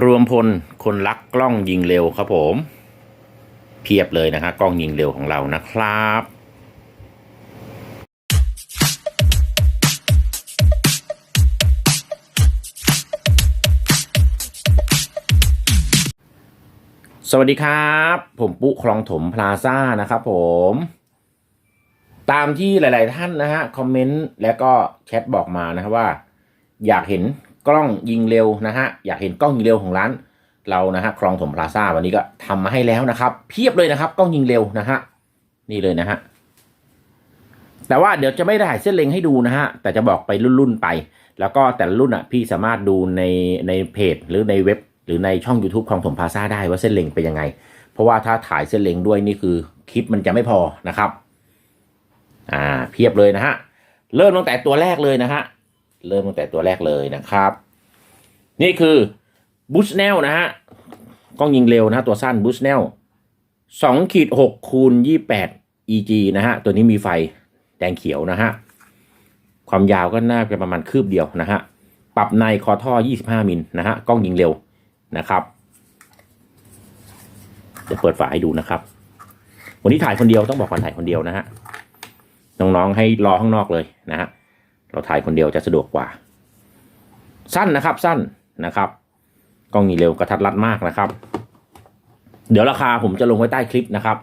รวมพลคนรักกล้องยิงเร็วครับผม เพียบเลยนะฮะกล้องยิงเร็วของเรานะครับสวัสดีครับ ผมปุ๊คลองถมพลาซ่านะครับผม ตามที่หลาย ๆ ท่านนะฮะ คอมเมนต์ แล้วก็แชทบอกมานะครับว่า อยากเห็น กล้องยิงเร็วนะฮะอยากเห็นกล้องยิงเร็วของร้านเรานะฮะคลองถมพลาซ่าวันนี้ก็ทำมาให้แล้วนะครับ เพียบเลยนะครับ กล้องยิงเร็วนะฮะนี่เลยนะฮะแต่ว่าเดี๋ยวจะไม่ได้ถ่ายเส้นเล็งให้ดูนะฮะแต่จะบอกไปรุ่นๆไป แล้วก็แต่ละรุ่นอะพี่สามารถดูในในเพจหรือในเว็บ หรือในช่อง YouTube คลองถมพลาซ่าได้ว่าเส้นเล็งเป็นยังไง เพราะว่าถ้าถ่ายเส้นเล็งด้วยนี่คือคลิปมันจะไม่พอนะครับ อ่าเพียบเลยนะฮะเริ่มตั้งแต่ตัวแรกเลยนะฮะ เริ่มตั้งแต่ตัวแรกเลยนะครับ นี่คือบูชแนลนะฮะกล้องยิงเร็วนะฮะตัวสั้นบูชแนลสองขีดหกคูณยี่แปด EG นะฮะตัวนี้มีไฟแดงเขียวนะฮะความยาวก็น่าจะประมาณคืบเดียวนะฮะปรับในคอท่อ 25 มิลนะฮะกล้องยิงเร็วนะครับเดี๋ยวเปิดฝาให้ดูนะครับ วันนี้ถ่ายคนเดียวต้องบอกก่อนถ่ายคนเดียวนะฮะน้องๆให้รอข้างนอกเลยนะฮะ เราถ่ายคนเดียวจะสะดวกกว่า สั้นนะครับสั้นนะครับกล้องยิงเร็วกระทัดรัดมากนะครับ เดี๋ยวราคาผมจะลงไว้ใต้คลิปนะครับ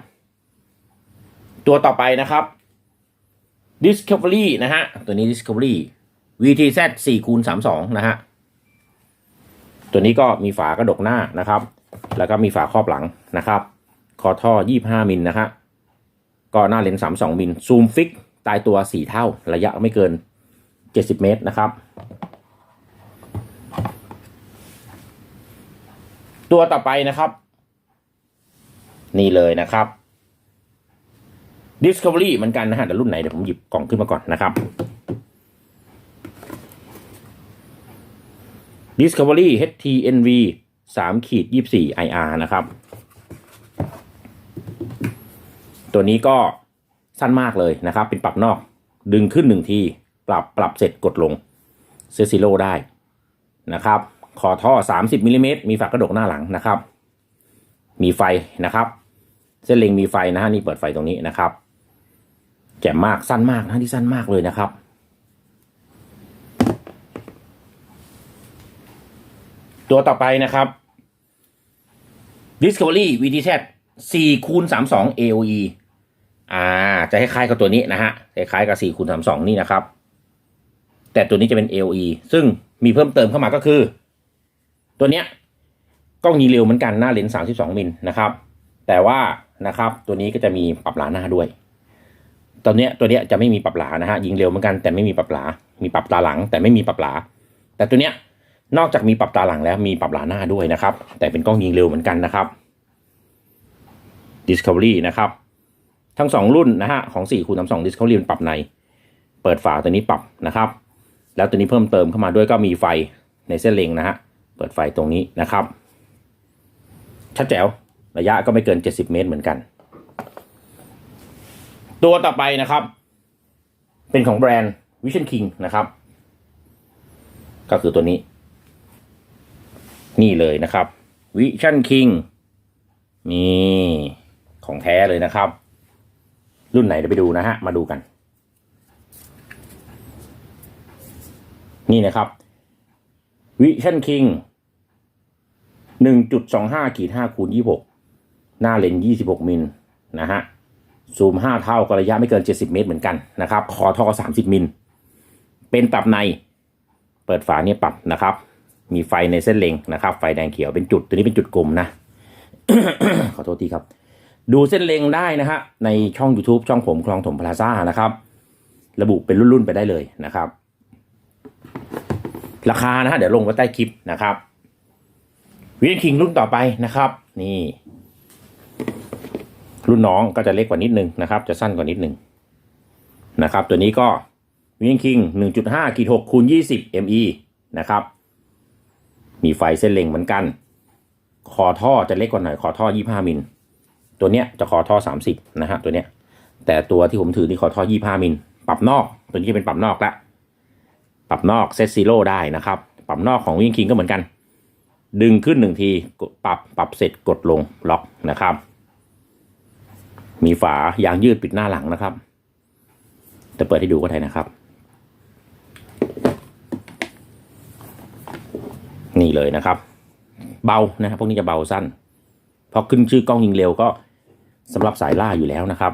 ตัวต่อไปนะครับ Discovery นะฮะ ตัวนี้ Discovery VTZ 4คูณ32 นะฮะ ตัวนี้ก็มีฝากระดกหน้านะครับ แล้วก็มีฝาครอบหลังนะครับคอท่อ 25 มิลนะฮะ ก็หน้าเลนส์32 มิล ซูมฟิก ตายตัว 4 เท่า ระยะไม่เกิน 70 เมตรนะครับ ตัวต่อไปนะครับ นี่เลยนะครับ Discovery เหมือนกันนะฮะแต่รุ่นไหนเดี๋ยวผมหยิบกล่องขึ้นมาก่อนนะครับ Discovery HTNV 3ขีด24 IR นะครับ ตัวนี้ก็สั้นมากเลยนะครับ เป็นปรับนอกดึงขึ้นหนึ่งที ปรับปรับเสร็จกดลงเซซิโลได้นะครับคอท่อ 30มิลลิเมตรมีฝากระดกหน้าหลังนะครับ มีไฟนะครับ เส้นเล็งมีไฟนะฮะนี่เปิดไฟตรงนี้นะครับแจ่มมากสั้นมากนะที่สั้นมากเลยนะครับ ตัวต่อไปนะครับ Discovery VTZ 4คูณ32 AOE อ่า จะคล้ายๆกับตัวนี้นะฮะคล้ายๆกับ4คูณ32 นี่นะครับ แต่ตัวนี้จะเป็น AOE ซึ่งมีเพิ่มเติมเข้ามาก็คือ ตัวเนี้ยกล้องยิงเร็วเหมือนกันหน้าเลนส์32 มิลนะครับ แต่ว่านะครับตัวนี้ก็จะมีปรับหลาหน้าด้วย ตอนเนี้ยตัวเนี้ยจะไม่มีปรับหลานะฮะยิงเร็วเหมือนกันแต่ไม่มีปรับหลา มีปรับตาหลัง แต่ไม่มีปรับหลา แต่ตัวเนี้ยนอกจากมีปรับตาหลังแล้วมีปรับหลาหน้าด้วยนะครับ แต่เป็นกล้องยิงเร็วเหมือนกันนะครับ Discovery นะครับ ทั้งสองรุ่นนะฮะของ4คูณ32 Discovery เป็นปรับใน เปิดฝาตัวนี้ปรับนะครับ แล้วตัวนี้เพิ่มเติมเข้ามาด้วยก็มีไฟในเส้นเล็งนะฮะ เปิดไฟตรงนี้นะครับ ชัดแจ๋ว ระยะก็ไม่เกิน 70 เมตรเหมือนกัน ตัวต่อไปนะครับ เป็นของแบรนด์ Vision King นะครับ ก็คือตัวนี้ นี่เลยนะครับ Vision King นี่ ของแท้เลยนะครับ รุ่นไหนเดี๋ยวไปดูนะฮะ มาดูกัน นี่นะครับ Vision King หนึ่งจุดสองห้าขีดห้าคูณยี่หกหน้าเลนยี่สิบหกมิลนะฮะซูมห้าเท่าก็ระยะไม่เกินเจ็ดสิบเมตรเหมือนกันนะครับคอท่อสามสิบมิลเป็นปรับในเปิดฝาเนี่ยปรับนะครับ มีไฟในเส้นเลงนะครับ ไฟแดงเขียวเป็นจุดตัวนี้เป็นจุดกลมนะ ขอโทษทีครับ ดูเส้นเลงได้นะฮะในช่อง YouTube ช่องผมคลองถมพลาซ่านะครับ ระบุเป็นรุ่นๆไปได้เลยนะครับ ราคานะฮะเดี๋ยวลงไว้ใต้คลิปนะครับวินคิงรุ่นต่อไปนะครับ นี่ รุ่นน้องก็จะเล็กกว่านิดนึงนะครับ จะสั้นกว่านิดนึงนะครับ ตัวนี้ก็วินคิงหนึ่งจุดห้าขีดหกคูณยี่สิบ ME นะครับ มีไฟเส้นเล็งเหมือนกัน คอท่อจะเล็กกว่าหน่อยคอท่อยี่ห้ามิลตัวเนี้ยจะคอท่อสามสิบนะฮะตัวเนี้ยแต่ตัวที่ผมถือนี่คอท่อยี่ห้ามิลปรับนอก ตัวนี้จะเป็นปรับนอกละ ปรับนอกเซตซีโร่ได้นะครับ ปรับนอกของวิ่งคิงก็เหมือนกัน ดึงขึ้นหนึ่งทีปรับปรับเสร็จกดลงล็อกนะครับ มีฝายางยืดปิดหน้าหลังนะครับจะเปิดให้ดูก็ได้นะครับ นี่เลยนะครับ เบานะครับพวกนี้จะเบาสั้นพอขึ้นชื่อกล้องยิงเร็วก็สำหรับสายล่าอยู่แล้วนะครับ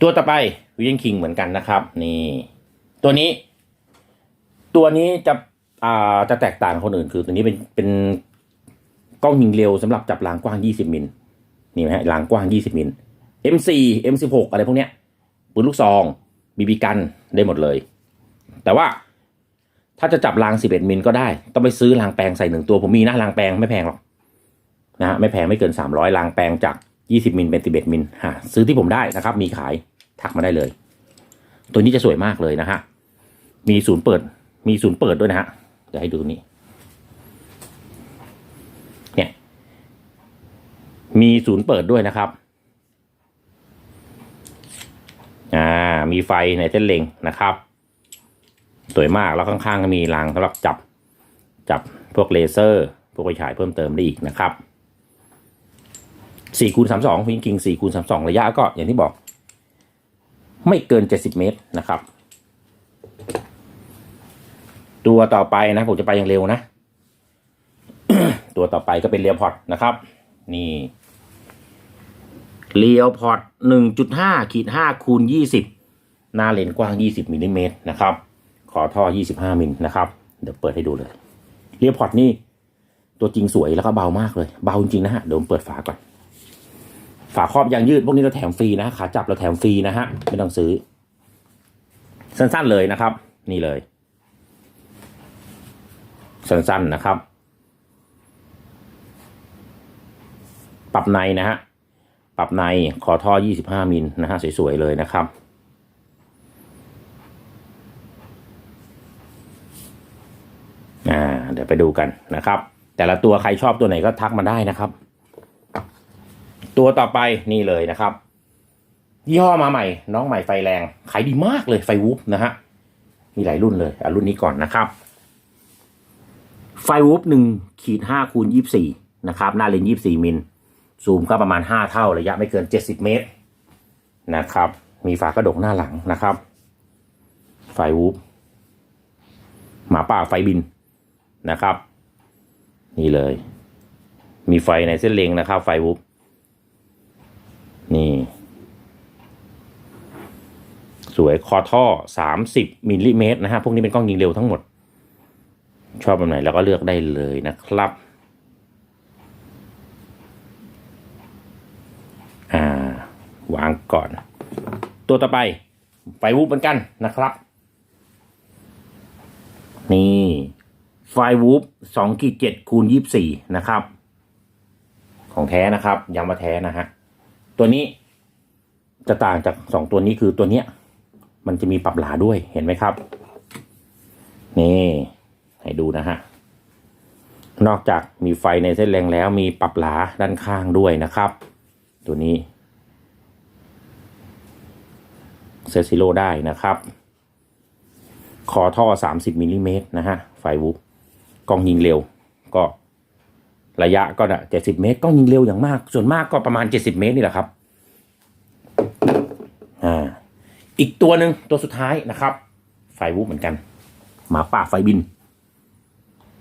ตัวต่อไปวิยังคิงเหมือนกันนะครับ นี่ ตัวนี้ ตัวนี้จะอ่าจะแตกต่างคนอื่นคือตัวนี้เป็นเป็นกล้องยิงเร็วสำหรับจับลางกว้าง 20 มิลนี่นะฮะลางกว้าง 20 มิล M4 M16 อะไรพวกเนี้ยปืนลูกซองบีบีกันได้หมดเลย แต่ว่าถ้าจะจับราง 11 มิลก็ได้ ต้องไปซื้อรางแปลงใส่หนึ่งตัว ผมมีนะรางแปลงไม่แพงหรอกนะฮะไม่แพงไม่เกิน 300รางแปลงจาก 20 มิลเป็น 11 มิลฮะซื้อที่ผมได้นะครับ มีขาย ทักมาได้เลย ตัวนี้จะสวยมากเลยนะฮะมีศูนย์เปิด มีศูนย์เปิดด้วยนะฮะเดี๋ยวให้ดูตรงนี้ เนี่ย มีศูนย์เปิดด้วยนะครับ อ่า มีไฟในเส้นเล็งนะครับ สวยมากแล้วข้างๆก็มีรางสำหรับจับ จับพวกเลเซอร์ พวกไฟฉายเพิ่มเติมได้อีกนะครับ4คูณ32ฟิงกิง4คูณ32ระยะก็อย่างที่บอก ไม่เกิน 70 เมตรนะครับ ตัวต่อไปนะ ผมจะไปอย่างเร็วนะ ตัวต่อไปก็เป็นเรียวพอร์ตนะครับ นี่เรียวพอร์ต1.5ขีด5คูณ20 หน้าเลนกว้าง 20มิลลิเมตรนะครับ ขอท่อ 25มิลนะครับ เดี๋ยวเปิดให้ดูเลยเรียพอร์ตนี่ตัวจริงสวยแล้วก็เบามากเลย เบาจริงนะฮะ เดี๋ยวผมเปิดฝาก่อน ฝาครอบยางยืดพวกนี้เราแถมฟรีนะขาจับเราแถมฟรีนะฮะไม่ต้องซื้อ สั้นๆเลยนะครับ นี่เลย สั้นๆนะครับ ปรับในนะฮะปรับในขอท่อ 25 มิลนะฮะสวยๆเลยนะครับ อ่า เดี๋ยวไปดูกันนะครับ แต่ละตัวใครชอบตัวไหนก็ทักมาได้นะครับ ตัวต่อไปนี่เลยนะครับยี่ห้อมาใหม่ น้องใหม่ไฟแรงขายดีมากเลยไฟวูฟนะฮะมีหลายรุ่นเลยอะรุ่นนี้ก่อนนะครับ ไฟวูฟหนึ่งขีดห้าคูณยี่สี่นะครับ หน้าเลนยี่สี่มิลซูมก็ประมาณห้าเท่าระยะไม่เกินเจ็ดสิบเมตรนะครับ มีฝากระดกหน้าหลังนะครับ ไฟวูฟหมาป่าไฟบินนะครับ นี่เลย มีไฟในเส้นเล็งนะครับ ไฟวุบ นี่ สวยคอท่อสามสิบมิลลิเมตรนะฮะ พวกนี้เป็นกล้องยิงเร็วทั้งหมด ชอบแบบไหนเราก็เลือกได้เลยนะครับ อ่า วางก่อน ตัวต่อไป ไฟวุบเหมือนกันนะครับ นี่ไฟวูฟสองขีดเจ็ดคูณยี่สี่นะครับ ของแท้นะครับย้ำว่าแท้นะฮะ ตัวนี้จะต่างจากสองตัวนี้คือตัวเนี้ย มันจะมีปรับหลาด้วยเห็นไหมครับ นี่ ให้ดูนะฮะ นอกจากมีไฟในเส้นแรงแล้วมีปรับหลาด้านข้างด้วยนะครับ ตัวนี้เซซิโลได้นะครับ คอท่อ 30มิลลิเมตรนะฮะ ไฟวุบกล้องยิงเร็ว ก็ ระยะก็เจ็ดสิบเมตรกล้องยิงเร็วอย่างมาก ส่วนมากก็ประมาณเจ็ดสิบเมตรนี่แหละครับอ่าอีกตัวหนึ่งตัวสุดท้ายนะครับ ไฟวุบเหมือนกัน หมาป่าไฟบิน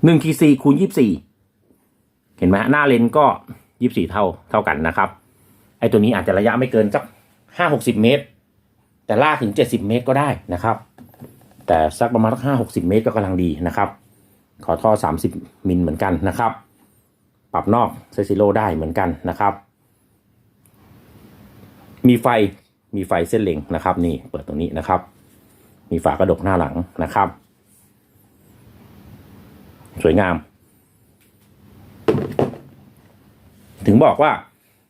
หนึ่งทีสี่คูณยี่สี่เห็นไหมหน้าเลนก็ยี่สี่เท่าเท่ากันนะครับไอตัวนี้อาจจะระยะไม่เกินสักห้าหกสิบเมตร แต่ลากถึงเจ็ดสิบเมตรก็ได้นะครับ แต่สักประมาณห้าหกสิบเมตรก็กำลังดีนะครับ ขอท่อสามสิบมิลเหมือนกันนะครับ ปรับนอกเซซิโลได้เหมือนกันนะครับ มีไฟมีไฟเส้นเล็งนะครับ นี่เปิดตรงนี้นะครับ มีฝากระดกหน้าหลังนะครับ สวยงาม ถึงบอกว่า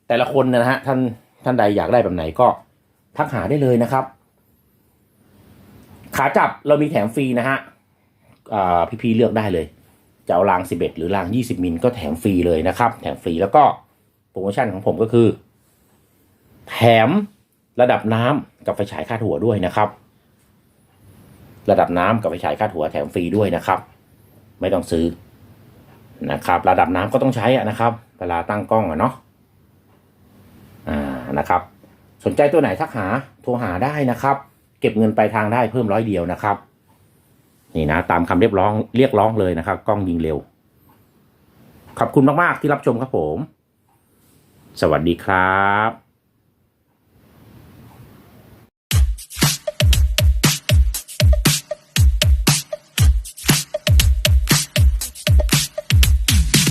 แต่ละคนนะฮะท่านท่านใดอยากได้แบบไหนก็ทักหาได้เลยนะครับ ขาจับเรามีแถมฟรีนะฮะพี่พี่ๆเลือกได้เลย จะเอาราง 11 หรือราง 20 มิลก็แถมฟรีเลยนะครับ แถมฟรีแล้วก็โปรโมชั่นของผมก็คือ แถมระดับน้ำกับไฟฉายคาดหัวด้วยนะครับ ระดับน้ำกับไฟฉายคาดหัวแถมฟรีด้วยนะครับ ไม่ต้องซื้อนะครับ ระดับน้ำก็ต้องใช้อะนะครับ เวลาตั้งกล้องอะเนาะอ่านะครับ สนใจตัวไหนทักหาโทรหาได้นะครับ เก็บเงินปลายทางได้เพิ่มร้อยเดียวนะครับ นี่นะตามคำเรียกร้องเรียกร้องเลยนะครับ กล้องยิงเร็ว ขอบคุณมาก ๆ ที่รับชมครับผม สวัสดีครับ